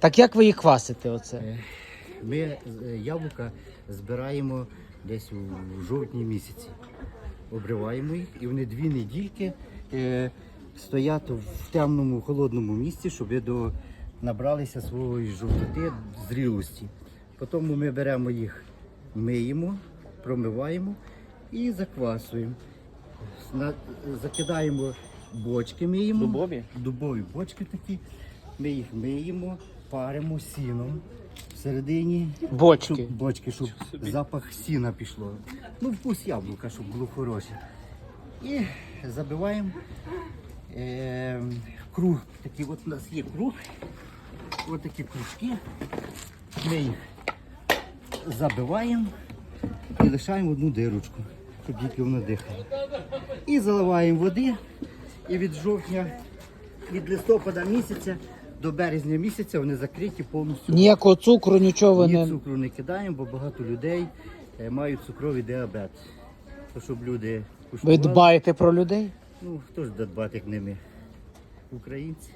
Так як ви їх квасите? Оце? Е, Ми е, яблука збираємо десь у жовтні місяці. Обриваємо їх і вони дві недільки е, стоять в темному холодному місці, щоб до, набралися своєї жовтоти, зрілості. Потім ми беремо їх, миємо, промиваємо і заквасуємо. На- закидаємо бочки, миємо. Дубові? Дубові бочки такі. Ми їх миємо, паримо сіном всередині. Бочки. Щоб, бочки, щоб запах сіна пішло. Ну, вкус яблука, щоб було хороше. І забиваємо е, круг. Такий от у нас є круг. Ось такі кружки. Ми їх забиваємо і лишаємо одну дирочку, щоб тільки воно дихало. І заливаємо води. І від жовтня, від листопада місяця до березня місяця вони закриті повністю. Ніякого цукру, нічого Ні не. цукру не кидаємо, бо багато людей е, мають цукровий діабет. То щоб люди Ви куштували, дбаєте про людей? ну хто ж дбати, як не ми? Українці.